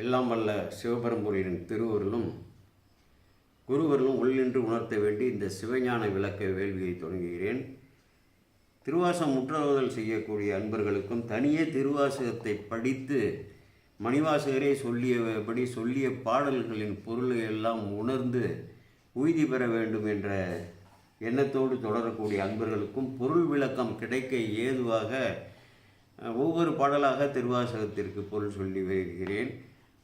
எல்லாம் வல்ல சிவபரம்பொருளின் திருவருளும் குருவருளும் உள்ளின்று உணர்த்த வேண்டி இந்த சிவஞான விளக்க வேள்வியை தொடங்குகிறேன். திருவாசம் முற்றோதல் செய்யக்கூடிய அன்பர்களுக்கும் தனியே திருவாசகத்தை படித்து மணிவாசகரே சொல்லியபடி சொல்லிய பாடல்களின் பொருளை எல்லாம் உணர்ந்து உய்தி பெற வேண்டும் என்ற எண்ணத்தோடு தொடரக்கூடிய அன்பர்களுக்கும் பொருள் விளக்கம் கிடைக்க ஏதுவாக ஒவ்வொரு பாடலாக திருவாசகத்திற்கு பொருள் சொல்லி வருகிறேன்.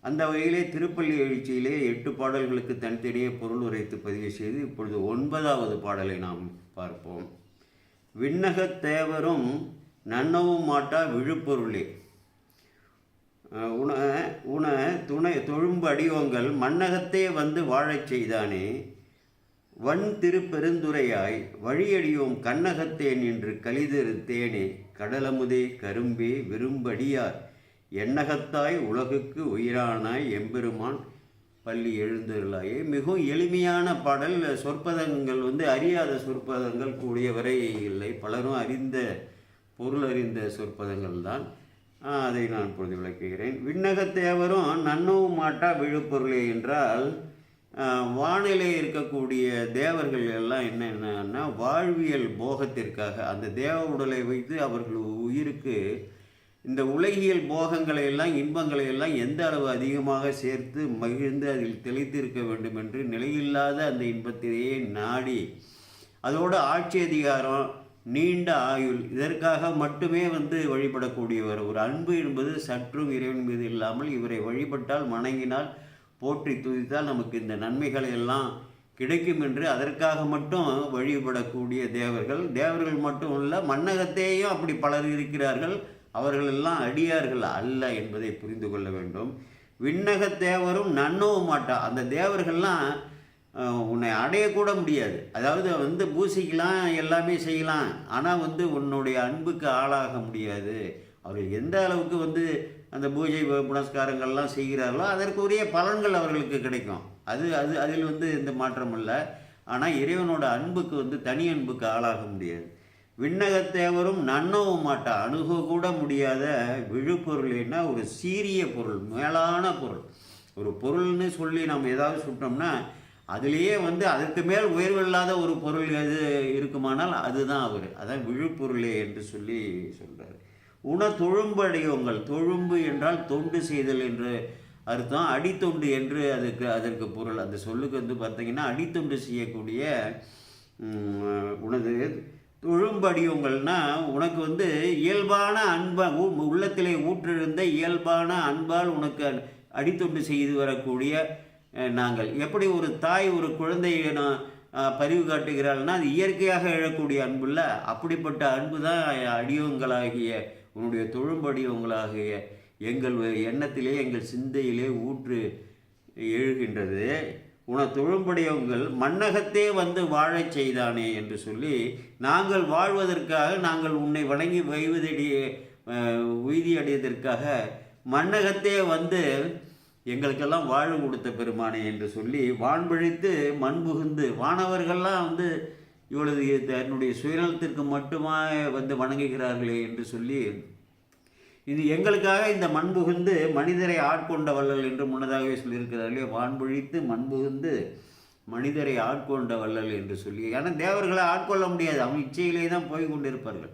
அந்த வகையிலே திருப்பள்ளி எழுச்சியிலே எட்டு பாடல்களுக்கு தனித்தனியே பொருள் உரைத்து பதிவு செய்து இப்பொழுது ஒன்பதாவது பாடலை நாம் பார்ப்போம். விண்ணகத் தேவரும் நன்னவும் மாட்டா விழுப்பொருளே. உண உன துணை தொழும்பு அடியோங்கள் மன்னகத்தே வந்து வாழச் செய்தானே. வன் திருப்பெருந்துரையாய் வழியடியோம் கண்ணகத்தே நின்று கலிதெருத்தேனே. கடலமுதே கரும்பே விரும்படியார். எண்ணகத்தாய் உலகுக்கு உயிரானாய் எம்பெருமான் பள்ளி எழுந்தருளாயே. மிகவும் எளிமையான பாடல். சொற்பதங்கள் வந்து அறியாத சொற்பதங்கள் கூடியவரை இல்லை. பலரும் அறிந்த பொருள் அறிந்த சொற்பதங்கள் தான். அதை நான் இப்பொழுது விளக்குகிறேன். விண்ணகத்தேவரும் நன்னவும் மாட்டா விழுப்பொருளே என்றால் வானிலை இருக்கக்கூடிய தேவர்கள் எல்லாம் என்னென்னா வாழ்வியல் போகத்திற்காக அந்த தேவ உடலை வைத்து அவர்கள் உயிருக்கு இந்த உலகியல் போகங்களை எல்லாம் இன்பங்களை எல்லாம் எந்த அளவு அதிகமாக சேர்த்து மகிழ்ந்து அதில் தெளித்திருக்க வேண்டும் என்று நிலையில்லாத அந்த இன்பத்திலேயே நாடி அதோடு ஆட்சி அதிகாரம் நீண்ட ஆயுள் இதற்காக மட்டுமே வந்து வழிபடக்கூடியவர். ஒரு அன்பு என்பது சற்றும் இறைவன் மீது இல்லாமல் இவரை வழிபட்டால் வணங்கினால் போற்றி துதித்தால் நமக்கு இந்த நன்மைகளை எல்லாம் கிடைக்கும் என்று அதற்காக மட்டும் வழிபடக்கூடிய தேவர்கள். தேவர்கள் மட்டும் இல்லை மன்னகத்தையும் அப்படி பலர் இருக்கிறார்கள். அவர்களெல்லாம் அடியார்கள் அல்ல என்பதை புரிந்து கொள்ள வேண்டும். விண்ணக தேவரும் நன்னவும் மாட்டா. அந்த தேவர்கள்லாம் உன்னை அடையக்கூட முடியாது. அதாவது வந்து பூசிக்கலாம் எல்லாமே செய்யலாம். ஆனால் வந்து உன்னுடைய அன்புக்கு ஆளாக முடியாது. அவர்கள் எந்த அளவுக்கு வந்து அந்த பூஜை புனஸ்காரங்கள்லாம் செய்கிறார்களோ அதற்குரிய பலன்கள் அவர்களுக்கு கிடைக்கும். அது அது அதில் வந்து எந்த மாற்றம் இல்லை. ஆனால் இறைவனோட அன்புக்கு வந்து தனி அன்புக்கு ஆளாக முடியாது. விண்ணகத்தேவரும் நன்னவும் மாட்டா. அணுக கூட முடியாத விழுப்பொருள்னா ஒரு சீரிய பொருள் மேலான பொருள். ஒரு பொருள்னு சொல்லி நம்ம ஏதாவது சுட்டோம்னா அதுலேயே வந்து அதற்கு மேல் உயர்வில்லாத ஒரு பொருள் எது இருக்குமானால் அதுதான் அவர். அதான் விழுப்பொருளே என்று சொல்லி சொல்கிறார் உண தொழும்படியோங்கள் தொழும்பு என்றால் தொண்டு செய்தல் என்று அர்த்தம். அடித்தொண்டு என்று அதுக்கு அதற்கு பொருள். அந்த சொல்லுக்கு வந்து பார்த்திங்கன்னா அடித்தொண்டு செய்யக்கூடிய உனது உனது உனக்கு வந்து இயல்பான அன்பை உள்ளத்திலே ஊற்றிருந்த இயல்பான அன்பால் உனக்கு அடித்தொண்டு செய்து வரக்கூடிய நாங்கள். எப்படி ஒரு தாய் ஒரு குழந்தையை நான் பரிவு காட்டுகிறாள்னா அது இயற்கையாக எழக்கூடிய அன்புல்ல அப்படிப்பட்ட அன்பு தான் அடியவங்களாகிய உன்னுடைய தொழும்படியவங்களாகிய எங்கள் எண்ணத்திலே எங்கள் சிந்தையிலே ஊற்று எழுகின்றது. உன தொழும்படியவங்கள் மன்னகத்தே வந்து வாழச் செய்தானே என்று சொல்லி நாங்கள் வாழ்வதற்காக நாங்கள் உன்னை வணங்கி வைவதடி அஹ், உய்தி அடைவதற்காக மன்னகத்தே வந்து எங்களுக்கெல்லாம் வாழ்வு கொடுத்த பெருமானே என்று சொல்லி வான்பழித்து மண் புகுந்து வானவர்கள்லாம் வந்து இவ்வளவு தன்னுடைய சுயநலத்திற்கு மட்டுமா வந்து வணங்குகிறார்களே என்று சொல்லி இது எங்களுக்காக இந்த மண்புகுந்து மனிதரை ஆட்கொண்ட வள்ளல் என்று முன்னதாகவே சொல்லியிருக்கிறார்களே வான்பொழித்து மண்புகுந்து மனிதரை ஆட்கொண்ட வள்ளல் என்று சொல்லி. ஏன்னா தேவர்களை ஆட்கொள்ள முடியாது. அவங்க இச்சையிலே தான் போய் கொண்டிருப்பார்கள்.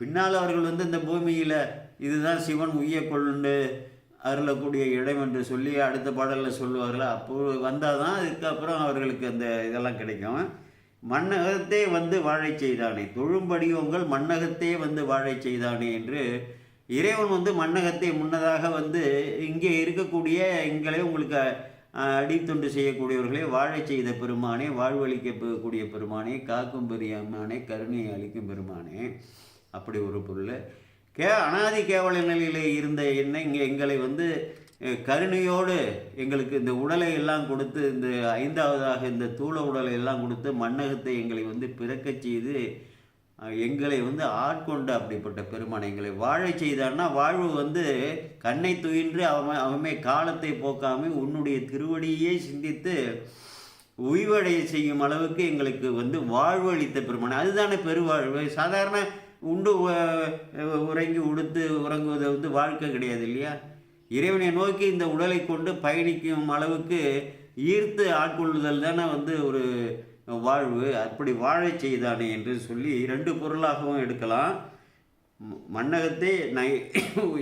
பின்னால் அவர்கள் வந்து இந்த பூமியில் இதுதான் சிவன் உய்ய கொண்டு அருளக்கூடிய இடம் என்று சொல்லி அடுத்த பாடலில் சொல்லுவார்கள். அப்போ வந்தால் தான் அதுக்கப்புறம் அவர்களுக்கு அந்த இதெல்லாம் கிடைக்கும். மன்னகத்தே வந்து வாழை செய்தானே? தொழும்படியோங்கள் மன்னகத்தே வந்து வாழை செய்தானே என்று இறைவன் வந்து மன்னகத்தை முன்னதாக வந்து இங்கே இருக்கக்கூடிய எங்களை உங்களுக்கு அடித்துண்டு அடித்தொண்டு செய்யக்கூடியவர்களே வாழச் செய்த பெருமானே வாழ்வழிக்கக்கூடிய பெருமானே காக்கும் பெரியம்மானே கருணையை அளிக்கும் பெருமானே அப்படி ஒரு பொருள். கே அனாதி கேவல நிலையில் இருந்த என்ன இங்கே எங்களை வந்து கருணையோடு எங்களுக்கு இந்த உடலை எல்லாம் கொடுத்து இந்த ஐந்தாவதாக இந்த தூள உடலை எல்லாம் கொடுத்து மன்னகத்தை எங்களை வந்து பிறக்கச் செய்து எங்களை வந்து ஆட்கொண்ட அப்படிப்பட்ட பெருமானை எங்களை வாழ செய்தான்னா வாழ்வு வந்து கண்ணை துயின்று அவன் அவமே காலத்தை போக்காம உன்னுடைய திருவடியே சிந்தித்து உய்வடைய செய்யும் அளவுக்கு எங்களுக்கு வந்து வாழ்வு அளித்த பெருமானை. அதுதானே பெருவாழ்வு. சாதாரண உண்டு உறங்கி உடுத்து உறங்குவது வந்து வாழ்க்கை கிடையாது இல்லையா? இறைவனை நோக்கி இந்த உடலை கொண்டு பயணிக்கும் அளவுக்கு ஈர்த்து ஆட்கொள்ளுதல் தானே வந்து ஒரு வாழ்வு அப்படி வாழச் செய்தானே என்று சொல்லி ரெண்டு பொருளாகவும் எடுக்கலாம். ம- நை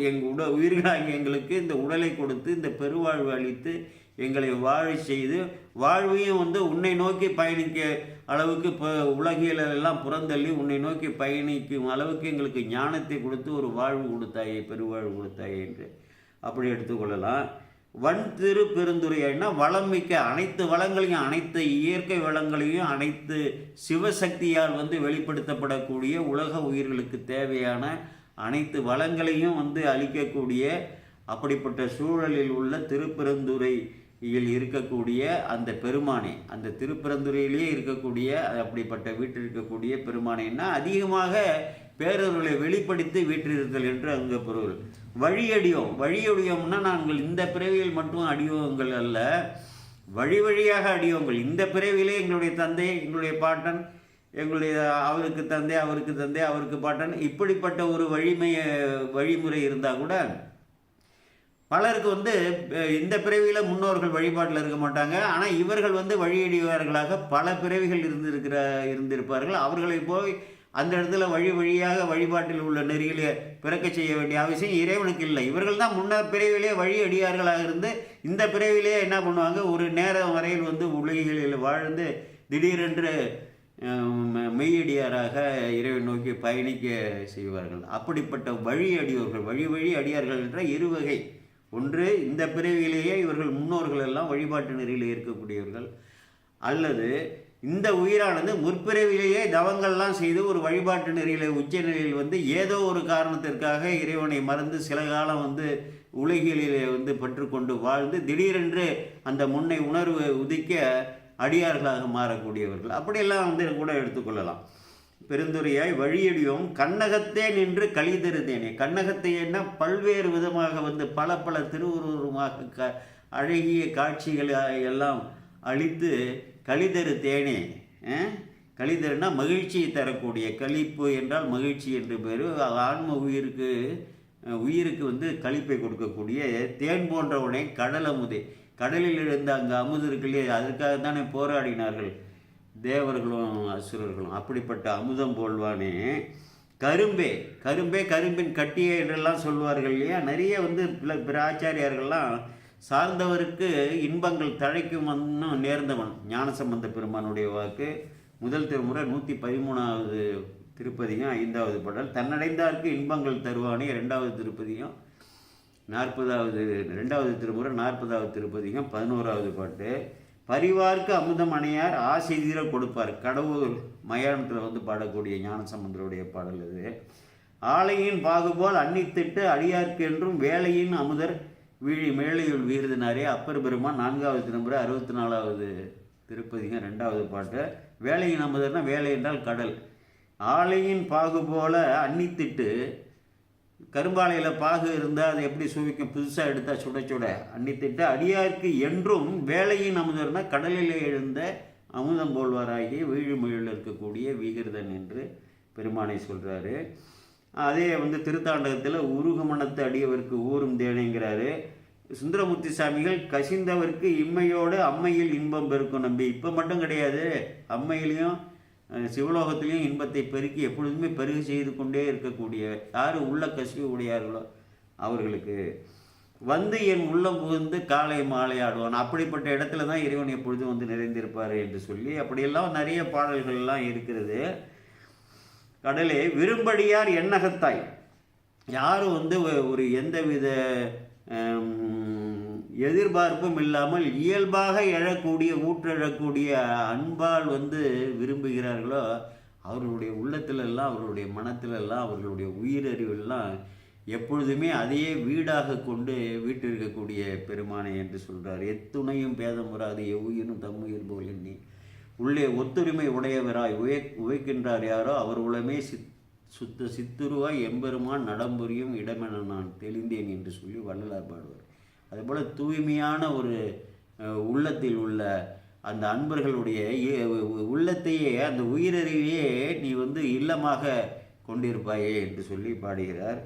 எங்கள் உட உயிர்களாகிய எங்களுக்கு இந்த உடலை கொடுத்து இந்த பெருவாழ்வு அளித்து எங்களை வாழ செய்து வாழ்வையும் வந்து உன்னை நோக்கி பயணிக்க அளவுக்கு இப்போ உலகியலெல்லாம் புறந்தள்ளி உன்னை நோக்கி பயணிக்கும் அளவுக்கு எங்களுக்கு ஞானத்தை கொடுத்து ஒரு வாழ்வு கொடுத்தாயே பெருவாழ்வு கொடுத்தாயே என்று. அப்படி எடுத்துக்கொள்ளலாம். வன் திரு வளம் மிக்க அனைத்து வளங்களையும் அனைத்து இயற்கை வளங்களையும் அனைத்து சிவசக்தியால் வந்து வெளிப்படுத்தப்படக்கூடிய உலக உயிர்களுக்கு தேவையான அனைத்து வளங்களையும் வந்து அளிக்கக்கூடிய அப்படிப்பட்ட சூழலில் உள்ள திருப்பெருந்துறையில் இருக்கக்கூடிய அந்த பெருமானை. அந்த திருப்பெருந்துறையிலேயே இருக்கக்கூடிய அப்படிப்பட்ட வீட்டில் இருக்கக்கூடிய பெருமானைன்னா அதிகமாக பேரவர்களை வெளிப்படுத்தி வீற்றிருத்தல் என்று அங்கே பொருள். வழியடியோம். வழியடியோம்னா நாங்கள் இந்த பிறவியில் மட்டும் அடியோங்கள் அல்ல. வழி வழியாக அடியோங்கள். இந்த பிறவியிலே எங்களுடைய தந்தை எங்களுடைய பாட்டன் எங்களுடைய அவருக்கு தந்தை அவருக்கு தந்தை அவருக்கு பாட்டன் இப்படிப்பட்ட ஒரு வழிமைய வழிமுறை இருந்தால் கூட பலருக்கு வந்து இந்த பிறவியில் முன்னோர்கள் வழிபாட்டில் இருக்க மாட்டாங்க. ஆனால் இவர்கள் வந்து வழியடிவார்களாக பல பிறவிகள் இருந்திருக்கிற இருந்திருப்பார்கள். அவர்களை போய் அந்த இடத்துல வழி வழியாக வழிபாட்டில் உள்ள நெறிகளை பிறக்க செய்ய வேண்டிய அவசியம் இறைவனுக்கு இல்லை. இவர்கள் தான் முன்னர் பிறவிலே வழி அடியார்களாக இருந்து இந்த பிறவிலே என்ன பண்ணுவாங்க? ஒரு நேரம் வரையில் வந்து உலகிகளில் வாழ்ந்து திடீரென்று மெய்யடியாராக இறைவன் நோக்கி பயணிக்க செய்வார்கள். அப்படிப்பட்ட வழி அடியோர்கள் வழி வழி அடியார்கள் என்ற இருவகை ஒன்று இந்த பிறவியிலேயே இவர்கள் முன்னோர்கள் எல்லாம் வழிபாட்டு நெறியில் இருக்கக்கூடியவர்கள். அல்லது இந்த உயிரானது முற்பிறவிலேயே தவங்கள்லாம் செய்து ஒரு வழிபாட்டு நெறியில உச்ச நிலையில் வந்து ஏதோ ஒரு காரணத்திற்காக இறைவனை மறந்து சில காலம் வந்து உலகிலே வந்து பற்றுக்கொண்டு வாழ்ந்து திடீரென்று அந்த முன்னை உணர்வு உதிக்க அடியார்களாக மாறக்கூடியவர்கள். அப்படியெல்லாம் வந்து கூட எடுத்துக்கொள்ளலாம் பெருந்துரையாய் வழியடியும் கண்ணகத்தே நின்று கழிதருதேனே கண்ணகத்தை என்ன பல்வேறு விதமாக வந்து பல பல திருவுருவமாக க அழகிய காட்சிகளை எல்லாம் அழித்து கலிதரு தேனே கலிதருனா மகிழ்ச்சியை தரக்கூடிய கழிப்பு என்றால் மகிழ்ச்சி என்று பேர். ஆன்ம உயிருக்கு உயிருக்கு வந்து கழிப்பை கொடுக்கக்கூடிய தேன் போன்றவனே கடல் அமுதே கடலில் இருந்த அங்கே அமுது இருக்கு இல்லையா? அதற்காக தானே போராடினார்கள். தேவர்களும் அசுரர்களும். அப்படிப்பட்ட அமுதம் போல்வானே. கரும்பே கரும்பே கரும்பின் கட்டியே என்றெல்லாம் சொல்வார்கள் இல்லையா? நிறைய வந்து பிற பிற ஆச்சாரியார்கள்லாம் சார்ந்தவருக்கு இன்பங்கள் தழைக்கும் நேர்ந்தவன் ஞானசம்பந்த பெருமானுடைய வாக்கு. முதல் திருமுறை நூற்றி பதிமூணாவது திருப்பதியும் ஐந்தாவது பாடல். தன்னடைந்தார்க்கு இன்பங்கள் தருவானே ரெண்டாவது திருப்பதியும். நாற்பதாவது ரெண்டாவது திருமுறை நாற்பதாவது திருப்பதியும் பதினோராவது பாட்டு. பரிவார்க்கு அமுதம் அணையார் ஆசை தீர கொடுப்பார். கடவுள் மயானத்தில் வந்து பாடக்கூடிய ஞானசம்பந்தருடைய பாடல் இது. ஆலையின் பாகுபோல் அன்னித்திட்டு அடியார்க்கு என்றும் வேலையின் அமுதர் வீழி மேலையுள் வீரதினாரே அப்பர் பெருமான் நான்காவது திருமுறை அறுபத்தி நாலாவது திருப்பதிகம் ரெண்டாவது பாட்டு. வேலையின் அமுதர்னா வேலை என்றால் கடல். ஆலையின் பாகு போல அன்னித்திட்டு கரும்பாலையில் பாகு இருந்தால் அதை எப்படி சுவைக்கும்? புதுசாக எடுத்தால் சுட சுட. அன்னித்திட்டு அடியார்க்கு என்றும் வேலையின் அமுதர்னா கடலிலே எழுந்த அமுதம் போல்வாராகி வீழுமொழியில் இருக்கக்கூடிய வீகிருதன் என்று பெருமானை சொல்கிறாரு அதே வந்து திருத்தாண்டகத்தில் உருகுமணத்து அடியவருக்கு ஊரும் தேனைங்கிறாரு. சுந்தரமூர்த்தி சாமிகள் கசிந்தவருக்கு இம்மையோடு அம்மையில் இன்பம் பெருக்கும் நம்பி. இப்போ மட்டும் கிடையாது. அம்மையிலையும் சிவலோகத்திலையும் இன்பத்தை பெருக்கி எப்பொழுதுமே பெருகு செய்து கொண்டே இருக்கக்கூடிய யார் உள்ள கசிவு உடையார்களோ அவர்களுக்கு. வந்து என் உள்ளம் புகுந்து காலை மாலை ஆடுவான். அப்படிப்பட்ட இடத்துல தான் இறைவன் எப்பொழுதும் வந்து நிறைந்திருப்பார் என்று சொல்லி அப்படியெல்லாம் நிறைய பாடல்கள்லாம் இருக்கிறது. கடலே விரும்படியார் எண்ணகத்தாய். யாரும் வந்து ஒரு எந்தவித எதிர்பார்ப்பும் இல்லாமல் இயல்பாக எழக்கூடிய ஊற்றெழக்கூடிய அன்பால் வந்து விரும்புகிறார்களோ அவர்களுடைய உள்ளத்திலெல்லாம் அவர்களுடைய மனத்திலெல்லாம் அவர்களுடைய உயிரறிவெல்லாம் எப்பொழுதுமே அதையே வீடாக கொண்டு வீட்டிருக்கக்கூடிய பெருமானை என்று சொல்கிறார் எத்துணையும் பேதம் வராது எவ்வுயிரும் தம்முயிர் போல் எண்ணி. உள்ளே ஒத்துரிமை உடையவராய் உய உயக்கின்றார் யாரோ? அவர் உளமே சித் சுத்த சித்துருவாய் எம்பெருமான் நடம்புரியும் இடமென நான் தெளிந்தேன் என்று சொல்லி வள்ளலார் பாடுவார். அதுபோல் தூய்மையான ஒரு உள்ளத்தில் உள்ள அந்த அன்பர்களுடைய உள்ளத்தையே அந்த உயிரறிவையே நீ வந்து இல்லமாக கொண்டிருப்பாயே என்று சொல்லி பாடுகிறார்.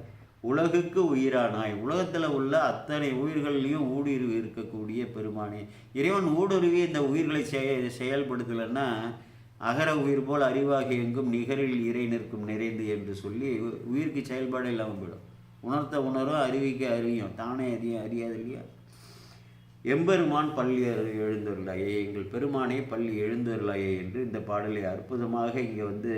உலகுக்கு உயிரானாய். உலகத்தில் உள்ள அத்தனை உயிர்கள்லையும் ஊடுருவி இருக்கக்கூடிய பெருமானே. இறைவன் ஊடுருவி இந்த உயிர்களை செய செயல்படுத்தலைன்னா அகர உயிர் போல் அறிவாகி எங்கும் நிகரில் இறை நிற்கும் நிறைந்து என்று சொல்லி உயிருக்கு செயல்பாடு இல்லாமல் போயிடும். உணர்த்த உணரும் அறிவிக்க அறியும். தானே அறியும் அறியாது இல்லையா? எம்பெருமான் பள்ளி எழுந்தருளாயே. எங்கள் பெருமானே பள்ளி எழுந்தருளாயே என்று இந்த பாடலை அற்புதமாக இங்கே வந்து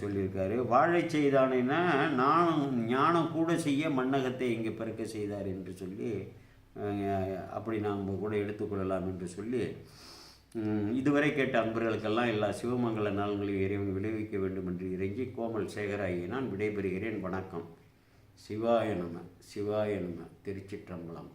சொல்லியிருக்காரு. வாழை செய்தானேன்னா நானும் ஞானம் கூட செய்ய மன்னகத்தை இங்கே பிறக்க செய்தார் என்று சொல்லி அப்படி நாம் கூட எடுத்துக்கொள்ளலாம் என்று சொல்லி இதுவரை கேட்ட அன்பர்களுக்கெல்லாம் எல்லா சிவமங்கல நலன்களையும் இறைவன் விளைவிக்க வேண்டும் என்று இறங்கி கோமல் சேகராகி நான் விடைபெறுகிறேன். வணக்கம். சிவாய நம சிவாய நம திருச்சிற்றம்பலம்.